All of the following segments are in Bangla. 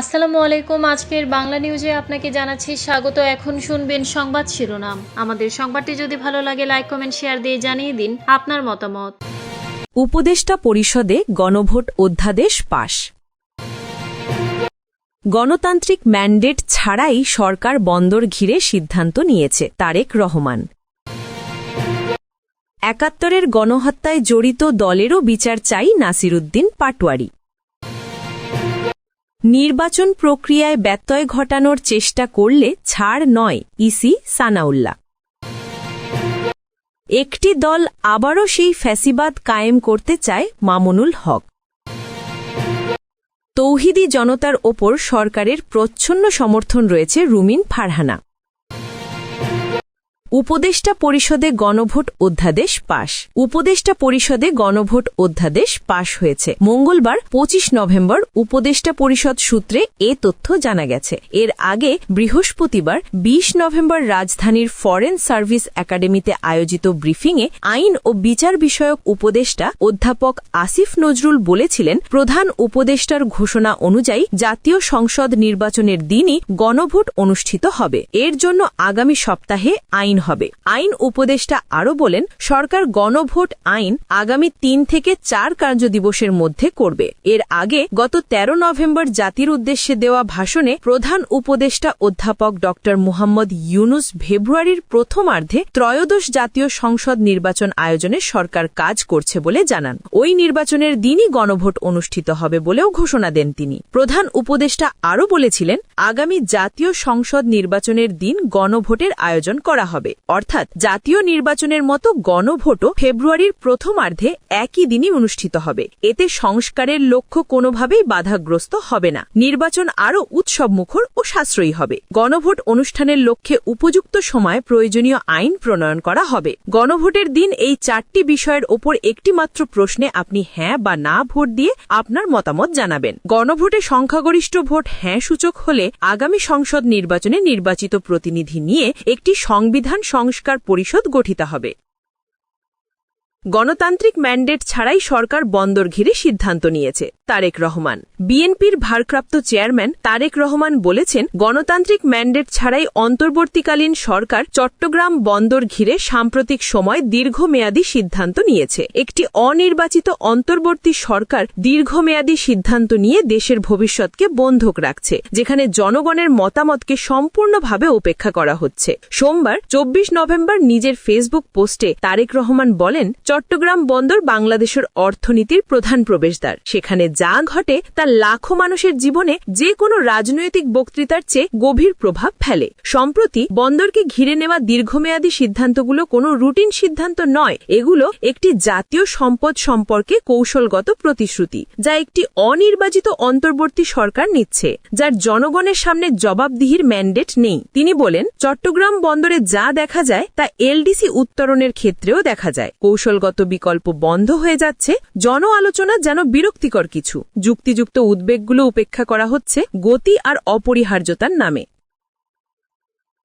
আসসালামু আলাইকুম। আজকের বাংলা নিউজে আপনাকে জানাচ্ছি স্বাগত। এখন শুনবেন সংবাদ শিরোনাম। আমাদের সংবাদটি যদি ভালো লাগে লাইক কমেন্ট শেয়ার দিয়ে জানিয়ে দিন আপনার মতামত। উপদেষ্টা পরিষদে গণভোট অধ্যাদেশ পাশ। গণতান্ত্রিক ম্যান্ডেট ছাড়াই সরকার বন্দর ঘিরে সিদ্ধান্ত নিয়েছে তারেক রহমান। একাত্তরের গণহত্যায় জড়িত দলেরও বিচার চাই নাসিরুদ্দিন পাটোয়ারি। নির্বাচন প্রক্রিয়ায় ব্যত্যয় ঘটানোর চেষ্টা করলে ছাড় নয়, ইসি সানাউল্লাহ। একটি দল আবারও সেই ফ্যাসিবাদ কায়েম করতে চায় মামুনুল হক। তৌহিদি জনতার ওপর সরকারের প্রচ্ছন্ন সমর্থন রয়েছে রুমিন ফারহানা। উপদেষ্টা পরিষদে গণভোট অধ্যাদেশ পাশ। উপদেষ্টা পরিষদে গণভোট অধ্যাদেশ পাশ হয়েছে। মঙ্গলবার ২৫ নভেম্বর, উপদেষ্টা পরিষদ সূত্রে এ তথ্য জানা গেছে। এর আগে বৃহস্পতিবার ২০ নভেম্বর রাজধানীর ফরেন সার্ভিস একাডেমিতে আয়োজিত ব্রিফিংয়ে আইন ও বিচার বিষয়ক উপদেষ্টা অধ্যাপক আসিফ নজরুল বলেছিলেন, প্রধান উপদেষ্টার ঘোষণা অনুযায়ী জাতীয় সংসদ নির্বাচনের দিনই গণভোট অনুষ্ঠিত হবে। এর জন্য আগামী সপ্তাহে আইন হবে। আইন উপদেষ্টা আরও বলেন, সরকার গণভোট আইন আগামী তিন থেকে চার কার্যদিবসের মধ্যে করবে। এর আগে গত ১৩ নভেম্বর জাতির উদ্দেশ্যে দেওয়া ভাষণে প্রধান উপদেষ্টা অধ্যাপক ড. মুহাম্মদ ইউনুস ফেব্রুয়ারির প্রথমার্ধে ত্রয়োদশ জাতীয় সংসদ নির্বাচন আয়োজনে সরকার কাজ করছে বলে জানান। ওই নির্বাচনের দিনই গণভোট অনুষ্ঠিত হবে বলেও ঘোষণা দেন তিনি। প্রধান উপদেষ্টা আরও বলেছিলেন, আগামী জাতীয় সংসদ নির্বাচনের দিন গণভোটের আয়োজন করা হবে। অর্থাৎ জাতীয় নির্বাচনের মতো গণভোটও ফেব্রুয়ারির প্রথমার্ধে একই দিনই অনুষ্ঠিত হবে। এতে সংস্কারের লক্ষ্য কোনোভাবেই বাধাগ্রস্ত হবে না। নির্বাচন আরও উৎসবমুখর ও সাশ্রয়ী হবে। গণভোট অনুষ্ঠানের লক্ষ্যে উপযুক্ত সময় প্রয়োজনীয় আইন প্রণয়ন করা হবে। গণভোটের দিন এই চারটি বিষয়ের ওপর একটিমাত্র প্রশ্নে আপনি হ্যাঁ বা না ভোট দিয়ে আপনার মতামত জানাবেন। গণভোটে সংখ্যাগরিষ্ঠ ভোট হ্যাঁ সূচক হলে আগামী সংসদ নির্বাচনে নির্বাচিত প্রতিনিধি নিয়ে একটি সংবিধান সংস্কার পরিষদ গঠিত হবে। গণতান্ত্রিক ম্যান্ডেট ছাড়াই সরকার বন্দর ঘিরে সিদ্ধান্ত নিয়েছে, তারেক রহমান। বিএনপির ভারপ্রাপ্ত চেয়ারম্যান তারেক রহমান বলেছেন, গণতান্ত্রিক ম্যান্ডেট ছাড়াই অন্তর্বর্তীকালীন সরকার চট্টগ্রাম বন্দর ঘিরে সাম্প্রতিক সময় দীর্ঘমেয়াদী সিদ্ধান্ত নিয়েছে। একটি অনির্বাচিত অন্তর্বর্তী সরকার দীর্ঘমেয়াদী সিদ্ধান্ত নিয়ে দেশের ভবিষ্যৎকে বন্ধক রাখছে, যেখানে জনগণের মতামতকে সম্পূর্ণভাবে উপেক্ষা করা হচ্ছে। সোমবার, চব্বিশ নভেম্বর নিজের ফেসবুক পোস্টে তারেক রহমান বলেন চট্টগ্রাম বন্দর বাংলাদেশের অর্থনীতির প্রধান প্রবেশদ্বার। সেখানে যা ঘটে তা লাখো মানুষের জীবনে যে কোনো রাজনৈতিক বক্তৃতার চেয়ে গভীর প্রভাব ফেলে। সম্প্রতি বন্দরকে ঘিরে নেওয়া দীর্ঘমেয়াদী সিদ্ধান্তগুলো কোনো রুটিন সিদ্ধান্ত নয়, এগুলো একটি জাতীয় সম্পদ সম্পর্কে কৌশলগত প্রতিশ্রুতি, যা একটি অনির্বাচিত অন্তর্বর্তী সরকার নিচ্ছে, যার জনগণের সামনে জবাবদিহির ম্যান্ডেট নেই। তিনি বলেন, চট্টগ্রাম বন্দরে যা দেখা যায় তা এলডিসি উত্তরণের ক্ষেত্রেও দেখা যায়। কৌশলগত বিকল্প বন্ধ হয়ে যাচ্ছে জন আলোচনা যেন বিরক্তিকর কিছু। যুক্তিযুক্ত উদ্বেগগুলো উপেক্ষা করা হচ্ছে গতি আর অপরিহার্যতার নামে।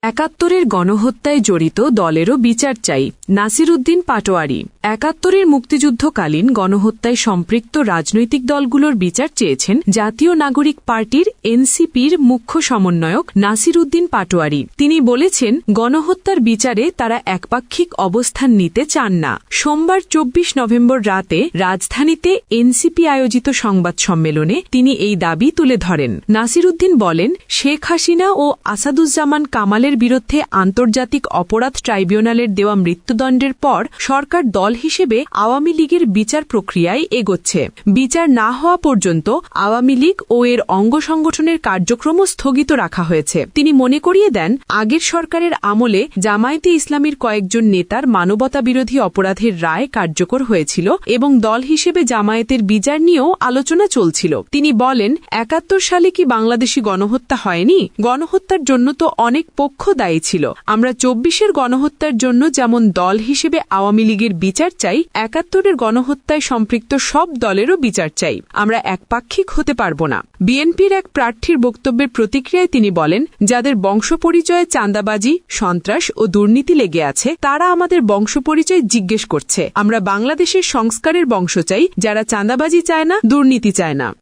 একাত্তরের গণহত্যায় জড়িত দলেরও বিচার চাই, নাসিরুদ্দিন পাটোয়ারি। একাত্তরের মুক্তিযুদ্ধকালীন গণহত্যায় সম্পৃক্ত রাজনৈতিক দলগুলোর বিচার চেয়েছেন জাতীয় নাগরিক পার্টির এনসিপির মুখ্য সমন্বয়ক নাসিরুদ্দিন পাটোয়ারি। তিনি বলেছেন, গণহত্যার বিচারে তারা একপাক্ষিক অবস্থান নিতে চান না। সোমবার চব্বিশ নভেম্বর রাতে রাজধানীতে এনসিপি আয়োজিত সংবাদ সম্মেলনে তিনি এই দাবি তুলে ধরেন। নাসিরুদ্দিন বলেন, শেখ হাসিনা ও আসাদুজ্জামান কামালের বিরুদ্ধে আন্তর্জাতিক অপরাধ ট্রাইব্যুনালের দেওয়া মৃত্যুদণ্ডের পর সরকার দল হিসেবে আওয়ামী লীগের বিচার প্রক্রিয়ায় এগোচ্ছে। বিচার না হওয়া পর্যন্ত আওয়ামী লীগ ও এর অঙ্গ সংগঠনের কার্যক্রম স্থগিত রাখা হয়েছে। তিনি মনে করিয়ে দেন, আগের সরকারের আমলে জামায়াতে ইসলামীর কয়েকজন নেতার মানবতা বিরোধী অপরাধের রায় কার্যকর হয়েছিল এবং দল হিসেবে জামায়াতের বিচার নিয়েও আলোচনা চলছিল। তিনি বলেন, একাত্তর সালে কি বাংলাদেশি গণহত্যা হয়নি? গণহত্যার জন্য তো অনেক পক্ষ দায়ী ছিল। আমরা চব্বিশের গণহত্যার জন্য যেমন দল হিসেবে আওয়ামী লীগের বিচার চাই, একাত্তরের গণহত্যায় সম্পৃক্ত সব দলেরও বিচার চাই। আমরা একপাক্ষিক হতে পারব না। বিএনপির এক প্রার্থীর বক্তব্যের প্রতিক্রিয়ায় তিনি বলেন, যাদের বংশপরিচয়ে চাঁদাবাজি, সন্ত্রাস ও দুর্নীতি লেগে আছে, তারা আমাদের বংশপরিচয় জিজ্ঞেস করছে। আমরা বাংলাদেশের সংস্কারের বংশ চাই, যারা চাঁদাবাজি চায় না, দুর্নীতি চায় না।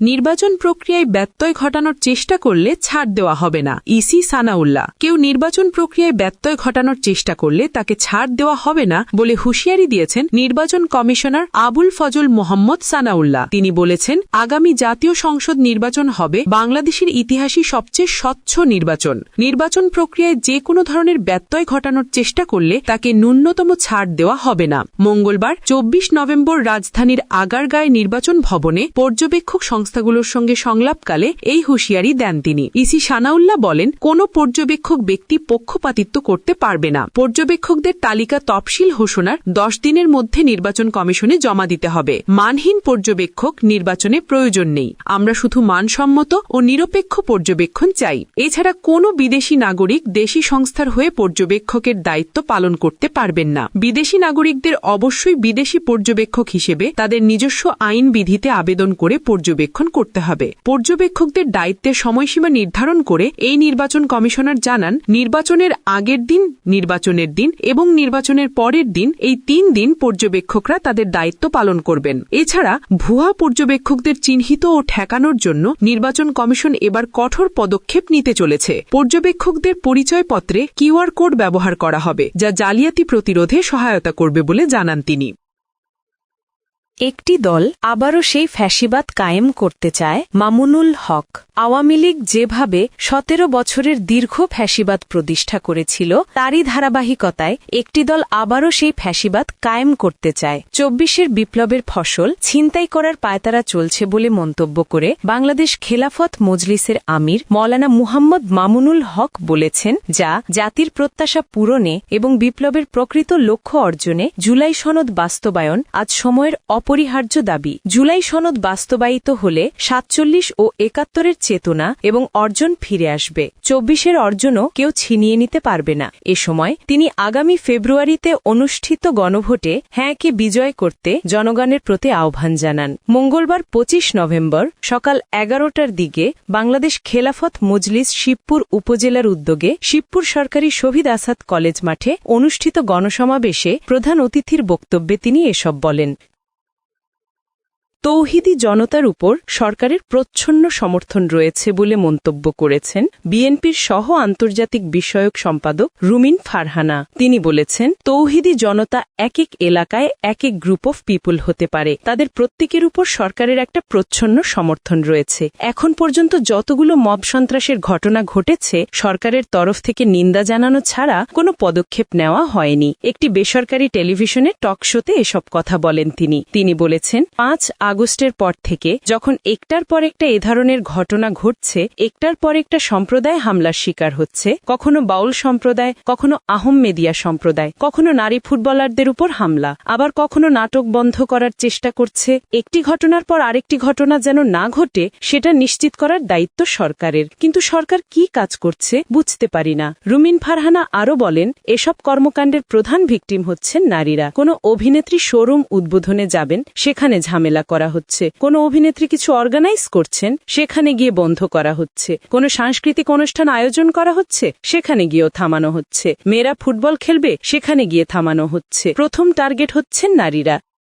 নির্বাচন প্রক্রিয়ায় ব্যত্যয় ঘটানোর চেষ্টা করলে ছাড় দেওয়া হবে না। ইসি সানাউল্লাহ, কেউ নির্বাচন প্রক্রিয়ায় ব্যত্যয় ঘটানোর চেষ্টা করলে তাকে ছাড় দেওয়া হবে না বলে হুঁশিয়ারি দিয়েছেন নির্বাচন কমিশনার আবুল ফজল মোহাম্মদ সানাউল্লাহ। তিনি বলেছেন, আগামী জাতীয় সংসদ নির্বাচন হবে বাংলাদেশের ইতিহাসই সবচেয়ে স্বচ্ছ নির্বাচন। নির্বাচন প্রক্রিয়ায় যে কোনো ধরনের ব্যত্যয় ঘটানোর চেষ্টা করলে তাকে ন্যূনতম ছাড় দেওয়া হবে না। মঙ্গলবার, চব্বিশ নভেম্বর রাজধানীর আগারগাঁয় নির্বাচন ভবনে পর্যবেক্ষক সংস্থাগুলোর সঙ্গে সংলাপকালে এই হুঁশিয়ারি দেন তিনি। ইসি সানাউল্লাহ বলেন, কোন পর্যবেক্ষক ব্যক্তি পক্ষপাতিত্ব করতে পারবে না। পর্যবেক্ষকদের তালিকা তফসিল ঘোষণার দশ দিনের মধ্যে নির্বাচন কমিশনে জমা দিতে হবে। মানহীন পর্যবেক্ষক নির্বাচনে প্রয়োজন নেই। আমরা শুধু মানসম্মত ও নিরপেক্ষ পর্যবেক্ষণ চাই। এছাড়া কোনো বিদেশি নাগরিক দেশি সংস্থার হয়ে পর্যবেক্ষকের দায়িত্ব পালন করতে পারবেন না। বিদেশি নাগরিকদের অবশ্যই বিদেশি পর্যবেক্ষক হিসেবে তাদের নিজস্ব আইন বিধিতে আবেদন করে পর্যবেক্ষণ করতে হবে। পর্যবেক্ষকদের দায়িত্বের সময়সীমা নির্ধারণ করে এই নির্বাচন কমিশনার জানান, নির্বাচনের আগের দিন, নির্বাচনের দিন এবং নির্বাচনের পরের দিন এই তিন দিন পর্যবেক্ষকরা তাদের দায়িত্ব পালন করবেন। এছাড়া ভুয়া পর্যবেক্ষকদের চিহ্নিত ও ঠেকানোর জন্য নির্বাচন কমিশন এবার কঠোর পদক্ষেপ নিতে চলেছে। পর্যবেক্ষকদের পরিচয়পত্রে কিউআর কোড ব্যবহার করা হবে, যা জালিয়াতি প্রতিরোধে সহায়তা করবে বলে জানান তিনি। একটি দল আবারও সেই ফ্যাসিবাদ কায়েম করতে চায় মামুনুল হক। আওয়ামী লীগ যেভাবে সতেরো বছরের দীর্ঘ ফ্যাসিবাদ প্রতিষ্ঠা করেছিল, তারই ধারাবাহিকতায় একটি দল আবারও সেই ফ্যাসিবাদ কায়েম করতে চায়। চব্বিশের বিপ্লবের ফসল ছিনতাই করার পায়তারা চলছে বলে মন্তব্য করে বাংলাদেশ খেলাফত মজলিসের আমির মৌলানা মুহাম্মদ মামুনুল হক বলেছেন, যা জাতির প্রত্যাশা পূরণে এবং বিপ্লবের প্রকৃত লক্ষ্য অর্জনে জুলাই সনদ বাস্তবায়ন আজ সময়ের অপরিহার্য দাবি। জুলাই সনদ বাস্তবায়িত হলে সাতচল্লিশ ও একাত্তরের চেতনা এবং অর্জন ফিরে আসবে। চব্বিশের অর্জনও কেউ ছিনিয়ে নিতে পারবে না। এ সময় তিনি আগামী ফেব্রুয়ারিতে অনুষ্ঠিত গণভোটে হ্যাঁকে বিজয় করতে জনগণের প্রতি আহ্বান জানান। মঙ্গলবার পঁচিশ নভেম্বর সকাল এগারোটার দিকে বাংলাদেশ খেলাফত মজলিস শিবপুর উপজেলার উদ্যোগে শিবপুর সরকারি শহীদ আসাদ কলেজ মাঠে অনুষ্ঠিত গণসমাবেশে প্রধান অতিথির বক্তব্যে তিনি এসব বলেন। তৌহিদি জনতার উপর সরকারের প্রচ্ছন্ন সমর্থন রয়েছে বলে মন্তব্য করেছেন বিএনপির সহ আন্তর্জাতিক বিষয়ক সম্পাদক রুমিন ফারহানা। তিনি বলেছেন, তৌহিদি জনতা এক এক এলাকায় এক এক গ্রুপ অফ পিপুল হতে পারে। তাদের প্রত্যেকের উপর সরকারের একটা প্রচ্ছন্ন সমর্থন রয়েছে। এখন পর্যন্ত যতগুলো মব সন্ত্রাসের ঘটনা ঘটেছে, সরকারের তরফ থেকে নিন্দা জানানো ছাড়া কোনো পদক্ষেপ নেওয়া হয়নি। একটি বেসরকারি টেলিভিশনে টক শোতে এসব কথা বলেন তিনি। তিনি বলেছেন, পাঁচ আগস্টের পর থেকে, যখন একটার পর একটা এ ধরনের ঘটনা ঘটছে, একটার পর একটা সম্প্রদায় হামলার শিকার হচ্ছে, কখনো বাউল সম্প্রদায়, কখনো আহম্মেদিয়া সম্প্রদায়, কখনো নারী ফুটবলারদের উপর হামলা, আবার কখনো নাটক বন্ধ করার চেষ্টা করছে, একটি ঘটনার পর আরেকটি ঘটনা যেন না ঘটে, সেটা নিশ্চিত করার দায়িত্ব সরকারের। কিন্তু সরকার কি কাজ করছে, বুঝতে পারি না। রুমিন ফারহানা আরও বলেন, এসব কর্মকাণ্ডের প্রধান ভিকটিম হচ্ছেন নারীরা। কোনো অভিনেত্রী শোরুম উদ্বোধনে যাবেন, সেখানে ঝামেলা করা হচ্ছে। কোনো অভিনেত্রী কিছু অর্গানাইজ করছেন, সেখানে গিয়ে বন্ধ করা হচ্ছে। কোনো সাংস্কৃতিক অনুষ্ঠান আয়োজন করা হচ্ছে, সেখানে গিয়েও থামানো হচ্ছে। মেয়েরা ফুটবল খেলবে, সেখানে গিয়ে থামানো হচ্ছে। প্রথম টার্গেট হচ্ছেন নারীরা।